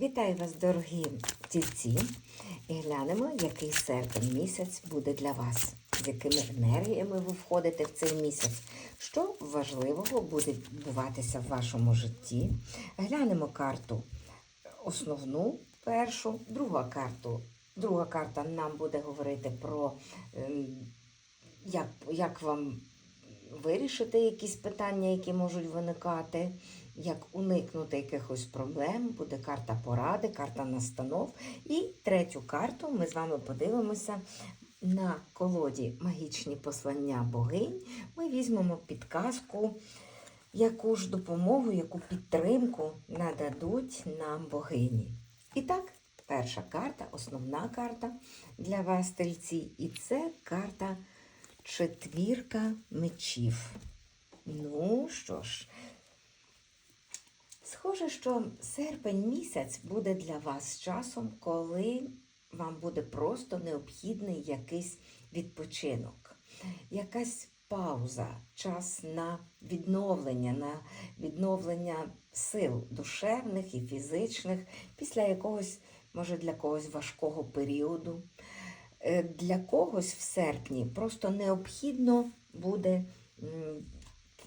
Вітаю вас, дорогі тільці, і глянемо, який серпень місяць буде для вас, з якими енергіями ви входите в цей місяць, що важливого буде відбуватися в вашому житті. Глянемо карту основну, першу, друга карту. Друга карта нам буде говорити про ем, як, як вам вирішити якісь питання, які можуть виникати, як уникнути якихось проблем. Буде карта поради, карта настанов. І третю карту ми з вами подивимося на колоді магічні послання богинь. Ми візьмемо підказку, яку ж допомогу, яку підтримку нададуть нам богині. І так, перша карта, основна карта для вас, тельці, і це карта четвірка мечів. Ну що ж, схоже, що серпень місяць буде для вас часом, коли вам буде просто необхідний якийсь відпочинок, якась пауза, час на відновлення, на відновлення сил душевних і фізичних після якогось, може, для когось важкого періоду. Е, Для когось в серпні просто необхідно буде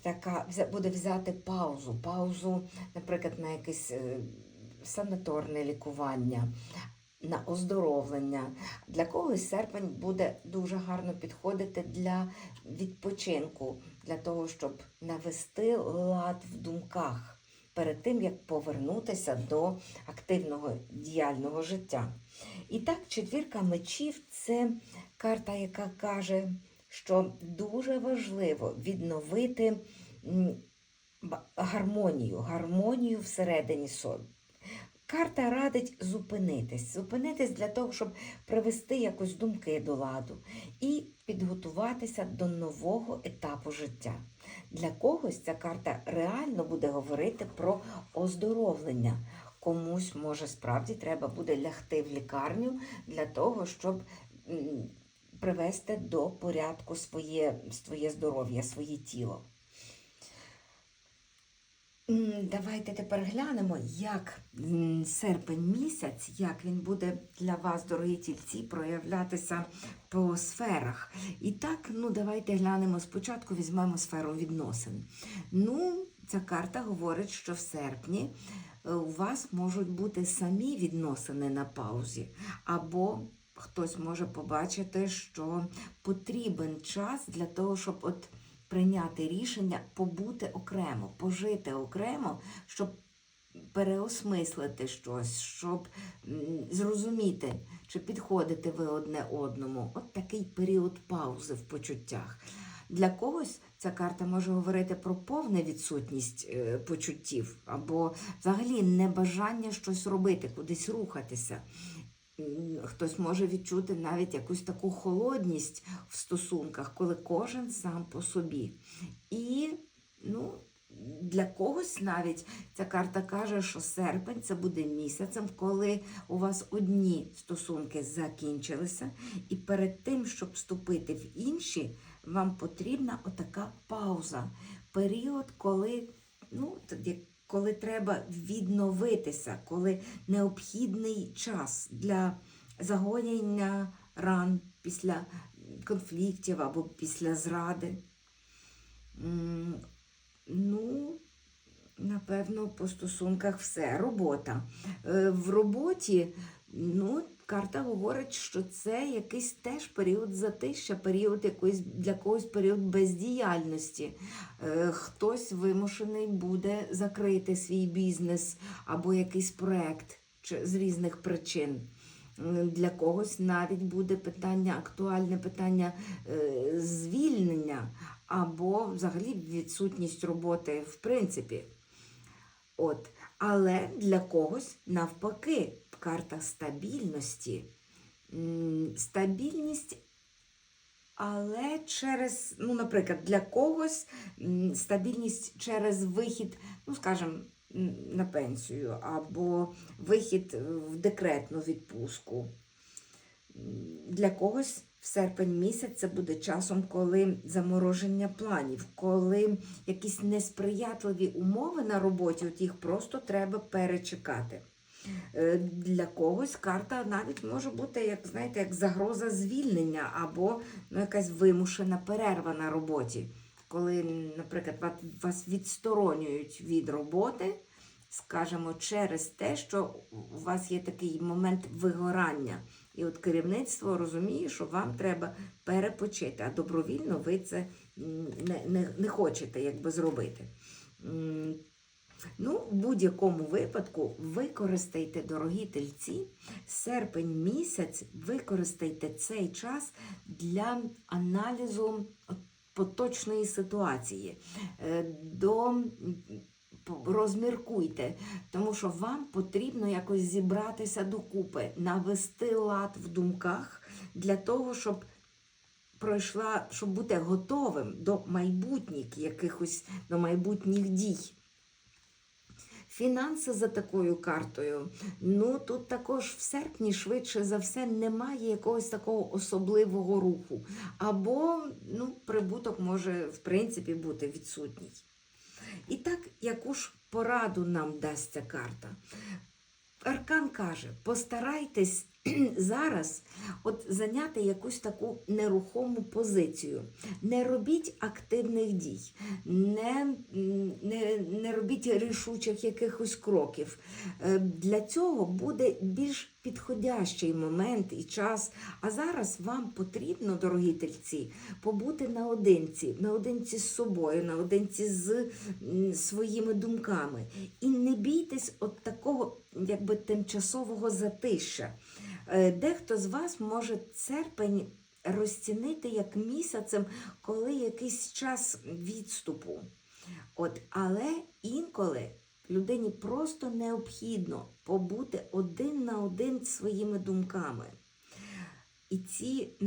така буде взяти паузу, паузу, наприклад, на якесь е, санаторне лікування, на оздоровлення. Для когось серпень буде дуже гарно підходити для відпочинку, для того, щоб навести лад в думках перед тим, як повернутися до активного діяльного життя. І так, четвірка мечів це карта, яка каже, що дуже важливо відновити гармонію, гармонію всередині собі. Карта радить зупинитись, зупинитись для того, щоб привести якось думки до ладу і підготуватися до нового етапу життя. Для когось ця карта реально буде говорити про оздоровлення. Комусь, може, справді треба буде лягти в лікарню для того, щоб привести до порядку своє, своє здоров'я, своє тіло. Давайте тепер глянемо, як серпень місяць, як він буде для вас, дорогі тільці, проявлятися по сферах. І так, ну давайте глянемо спочатку, візьмемо сферу відносин. Ну, ця карта говорить, що в серпні е, у вас можуть бути самі відносини на паузі, або хтось може побачити, що потрібен час для того, щоб от прийняти рішення побути окремо, пожити окремо, щоб переосмислити щось, щоб зрозуміти, чи підходите ви одне одному. От такий період паузи в почуттях. Для когось ця карта може говорити про повну відсутність е, почуттів або взагалі небажання щось робити, кудись рухатися. Хтось може відчути навіть якусь таку холодність в стосунках, коли кожен сам по собі. І ну, для когось навіть ця карта каже, що серпень це буде місяцем, коли у вас одні стосунки закінчилися, і перед тим, щоб вступити в інші, вам потрібна отака пауза. Період, коли, ну, коли треба відновитися, коли необхідний час для загоєння ран після конфліктів або після зради. Ну, напевно, по стосунках все. Робота. Е, В роботі, ну, карта говорить, що це якийсь теж період затища, період якоїсь для когось період бездіяльності. Е, Хтось вимушений буде закрити свій бізнес або якийсь проект з різних причин. Для когось навіть буде питання, актуальне питання е, звільнення або взагалі відсутність роботи в принципі. От. Але для когось навпаки карта стабільності. Стабільність, але через, ну, наприклад, для когось стабільність через вихід, ну, скажімо, на пенсію, або вихід в декретну відпустку. Для когось в серпень місяць це буде часом, коли замороження планів, коли якісь несприятливі умови на роботі, от їх просто треба перечекати. Е, Для когось карта навіть може бути, як знаєте, як загроза звільнення або ну, якась вимушена перерва на роботі. Коли, наприклад, вас відсторонюють від роботи, скажімо, через те, що у вас є такий момент вигорання. І от керівництво розуміє, що вам треба перепочити, а добровільно ви це не, не, не хочете якби зробити. Ну, в будь-якому випадку використайте, дорогі тельці, серпень місяць, використайте цей час для аналізу поточної ситуації. Е, До розміркуйте, тому що вам потрібно якось зібратися докупи, навести лад в думках для того, щоб пройшла, щоб бути готовим до майбутніх якихось до майбутніх дій. Фінанси за такою картою. Ну тут також в серпні, швидше за все, немає якогось такого особливого руху. Або ну, прибуток може, в принципі, бути відсутній. І так, яку ж пораду нам дасть ця карта? Аркан каже: постарайтесь зараз от зайняти якусь таку нерухому позицію. Не робіть активних дій, не, не, не робіть рішучих якихось кроків. Е, Для цього буде більш підходящий момент і час. А зараз вам потрібно, дорогі тельці, побути наодинці, наодинці з собою, наодинці з своїми думками. І не бійтесь от такого якби тимчасового затища. Е, Дехто з вас може серпень розцінити як місяцем, коли якийсь час відступу. От, але інколи людині просто необхідно побути один на один з своїми думками. І, ці,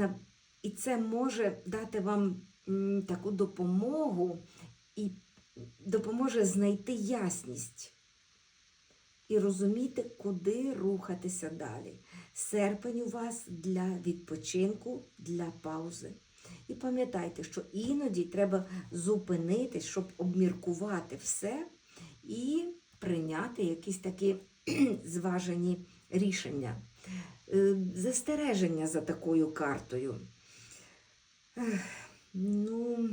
і це може дати вам таку допомогу і допоможе знайти ясність і розуміти, куди рухатися далі. Серпень у вас для відпочинку, для паузи. І пам'ятайте, що іноді треба зупинитись, щоб обміркувати все і прийняти якісь такі зважені рішення. Е, Застереження за такою картою. Ну,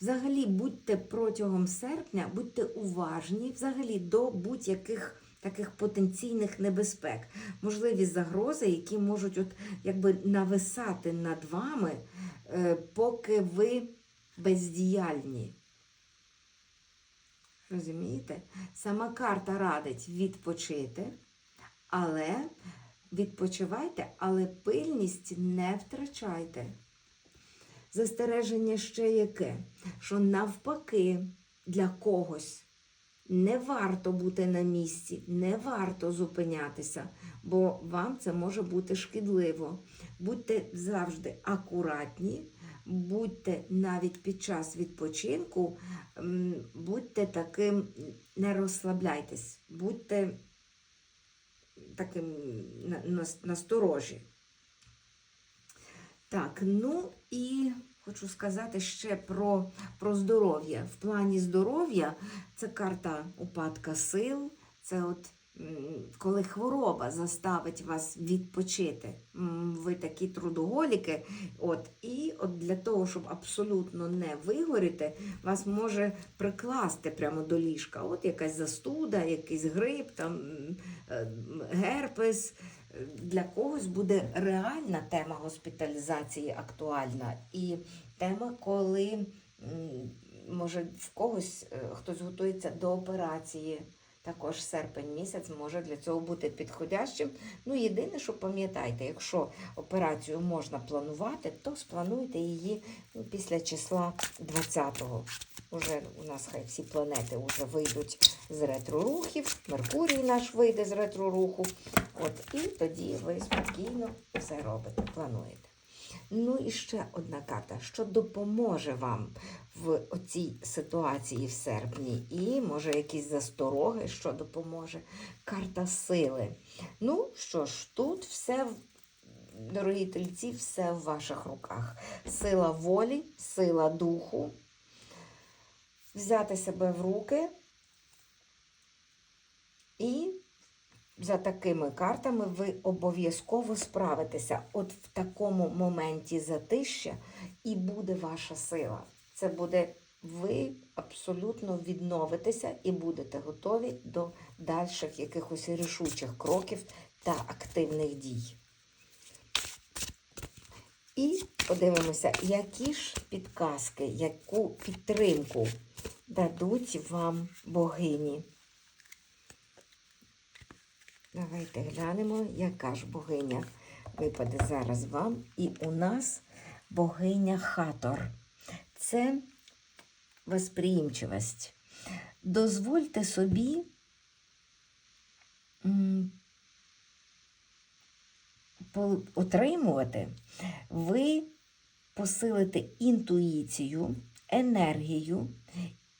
Взагалі, будьте протягом серпня, будьте уважні взагалі до будь-яких таких потенційних небезпек, можливі загрози, які можуть от якби нависати над вами, е, поки ви бездіяльні. Розумієте? Сама карта радить відпочити, але відпочивайте, але пильність не втрачайте. Застереження ще яке? Що навпаки для когось не варто бути на місці, не варто зупинятися, бо вам це може бути шкідливо. Будьте завжди акуратні, будьте навіть під час відпочинку, будьте таким, не розслабляйтесь, будьте таким насторожі. Так, ну і хочу сказати ще про, про здоров'я. В плані здоров'я це карта упадка сил, це от коли хвороба заставить вас відпочити. Ви такі трудоголіки, от, і от для того, щоб абсолютно не вигоріти, вас може прикласти прямо до ліжка. От якась застуда, якийсь грип, там, е, герпес. Для когось буде реальна тема госпіталізації актуальна. І тема, коли може в когось е, хтось готується до операції. Також серпень місяць може для цього бути підходящим. Ну, єдине, що пам'ятайте, якщо операцію можна планувати, то сплануйте її ну, після числа 20-го. Уже у нас хай всі планети вже вийдуть з ретрорухів, Меркурій наш вийде з ретроруху. От, і тоді ви спокійно все робите, плануєте. Ну і ще одна карта, що допоможе вам в оцій ситуації в серпні, і може якісь застороги, що допоможе. Карта сили. Ну що ж, тут все, в- дорогі тельці, все в ваших руках. Сила волі, сила духу. Взяти себе в руки і за такими картами ви обов'язково справитеся. От в такому моменті затища і буде ваша сила. Це буде ви абсолютно відновитеся і будете готові до дальших якихось рішучих кроків та активних дій. І подивимося, які ж підказки, яку підтримку дадуть вам богині. Давайте глянемо, яка ж богиня випаде зараз вам. І у нас богиня Хатор. Це восприимчивость. Дозвольте собі отримувати, ви посилите інтуїцію, енергію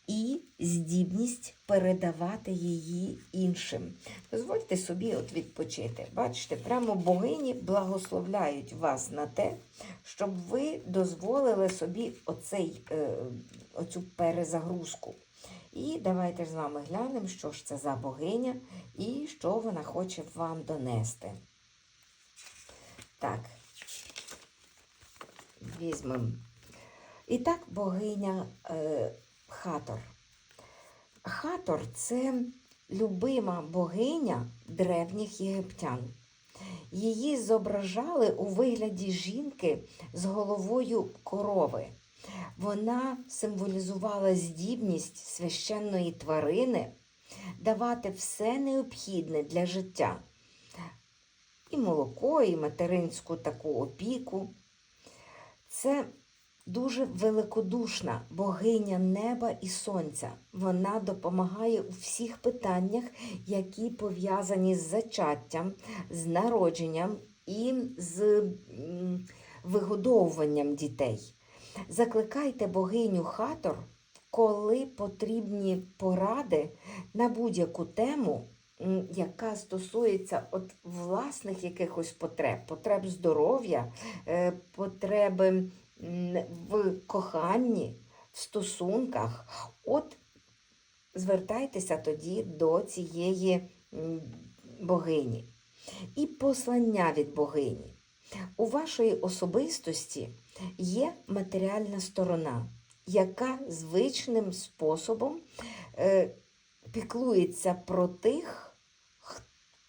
і здібність передавати її іншим. Дозвольте собі от відпочити. Бачите, прямо богині благословляють вас на те, щоб ви дозволили собі оцей, е, оцю перезагрузку. І давайте з вами глянемо, що ж це за богиня і що вона хоче вам донести. Так, візьмемо. І так, богиня е, Хатор. Хатор це любима богиня древніх єгиптян. Її зображали у вигляді жінки з головою корови. Вона символізувала здібність священної тварини давати все необхідне для життя. І молоко, і материнську таку опіку. Це дуже великодушна богиня неба і сонця. Вона допомагає у всіх питаннях, які пов'язані з зачаттям, з народженням і з вигодовуванням дітей. Закликайте богиню Хатор, коли потрібні поради на будь-яку тему, яка стосується от власних якихось потреб, потреб здоров'я, е, потреби в коханні, в стосунках. От звертайтеся тоді до цієї богині. І послання від богині. У вашої особистості є матеріальна сторона, яка звичним способом е, піклується про тих,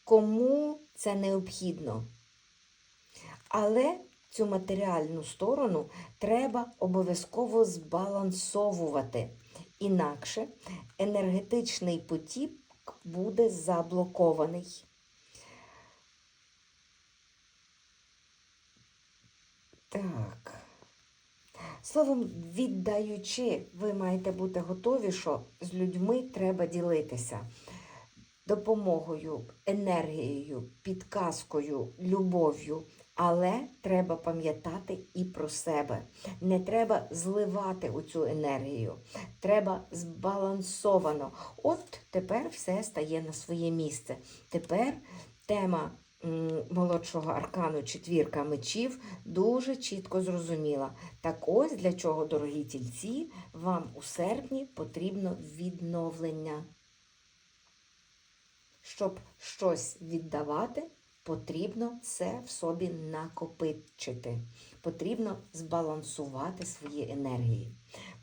кому це необхідно. Але цю матеріальну сторону треба обов'язково збалансовувати. Інакше енергетичний потік буде заблокований. Так. Словом, віддаючи, ви маєте бути готові, що з людьми треба ділитися допомогою, енергією, підказкою, любов'ю. Але треба пам'ятати і про себе. Не треба зливати оцю енергію. Треба збалансовано. От тепер все стає на своє місце. Тепер тема молодшого аркану четвірка мечів дуже чітко зрозуміла. Так ось для чого, дорогі тільці, вам у серпні потрібно відновлення. Щоб щось віддавати, потрібно це в собі накопичити. Потрібно збалансувати свої енергії.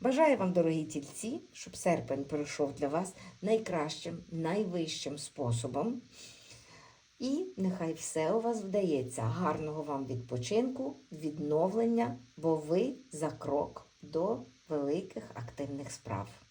Бажаю вам, дорогі тільці, щоб серпень пройшов для вас найкращим, найвищим способом. І нехай все у вас вдається. Гарного вам відпочинку, відновлення, бо ви за крок до великих активних справ.